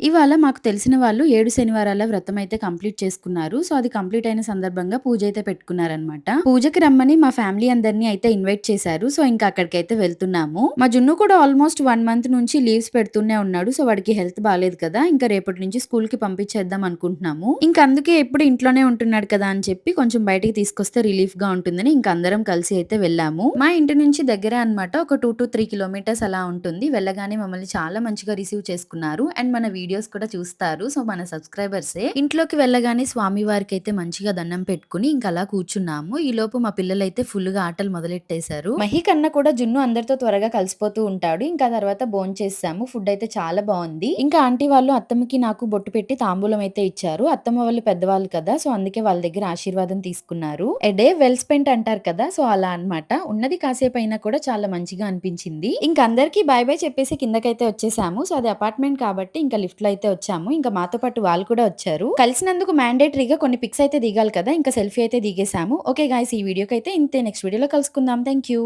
ఇవాళ మాకు తెలిసిన వాళ్ళు ఏడు శనివారాల వ్రతం అయితే కంప్లీట్ చేసుకున్నారు. సో, అది కంప్లీట్ అయిన సందర్భంగా పూజ అయితే పెట్టుకున్నారనమాట. పూజకి రమ్మని మా ఫ్యామిలీ అందరిని అయితే ఇన్వైట్ చేశారు. సో, ఇంకా అక్కడికైతే వెళ్తున్నాము. మా జున్ను కూడా ఆల్మోస్ట్ వన్ మంత్ నుంచి లీవ్స్ పెడుతూనే ఉన్నాడు. సో, వాడికి హెల్త్ బాగాలేదు కదా! ఇంకా రేపటి నుంచి స్కూల్కి పంపించేద్దాం అనుకుంటున్నాము. ఇంకా అందుకే ఎప్పుడు ఇంట్లోనే ఉంటున్నాడు కదా అని చెప్పి కొంచెం బయటికి తీసుకొస్తే రిలీఫ్గా ఉంటుందని ఇంకా అందరం కలిసి అయితే వెళ్ళాము. మా ఇంటి నుంచి దగ్గరే అనమాట. ఒక టూ టు త్రీ కిలోమీటర్స్ అలా ఉంటుంది. వెళ్ళగానే మమ్మల్ని చాలా మంచిగా రిసీవ్ చేసుకున్నారు. అండ్ మన వీడియోస్ కూడా చూస్తారు. సో, మన సబ్స్క్రైబర్సే. ఇంట్లోకి వెళ్ళగానే స్వామి వారికి అయితే మంచిగా దండం పెట్టుకుని ఇంకా అలా కూర్చున్నాము. లోపు మా పిల్లలైతే ఫుల్గా ఆటలు మొదలెట్టేశారు. మహి కన్నా కూడా జున్ను అందరితో త్వరగా కలిసిపోతూ ఉంటాడు. ఇంకా తర్వాత భోంచేసాము. ఫుడ్ అయితే చాలా బాగుంది. ఇంకా ఆంటీ వాళ్ళు అత్తమ్మకి నాకు బొట్టు పెట్టి తాంబూలం అయితే ఇచ్చారు. అత్తమ్మ వాళ్ళు పెద్దవాళ్ళు కదా! సో, అందుకే వాళ్ళ దగ్గర ఆశీర్వాదం తీసుకున్నారు. ఎడే వెల్ స్పెంట్ అంటారు కదా! సో, అలా అన్నమాట. ఉన్నది కాసేపు అయినా కూడా చాలా మంచిగా అనిపించింది. ఇంకా అందరికీ బాయ్ బాయ్ చెప్పేసి కిందకైతే వచ్చేసాము. సో, అది అపార్ట్మెంట్ కాబట్టి ఇంకా లిఫ్ట్ లిఫ్ట్లో అయితే వచ్చాము. ఇంకా మాతో పాటు వాళ్ళు కూడా వచ్చారు. కలిసినందుకు మ్యాండేటరీగా కొన్ని పిక్స్ అయితే దిగాలి కదా! ఇంకా సెల్ఫీ అయితే దిగేసాము. ఓకే గాయ్స్ ఈ వీడియోకి అయితే ఇంతే నెక్స్ట్ వీడియోలో కలుసుకుందాం. Thank you.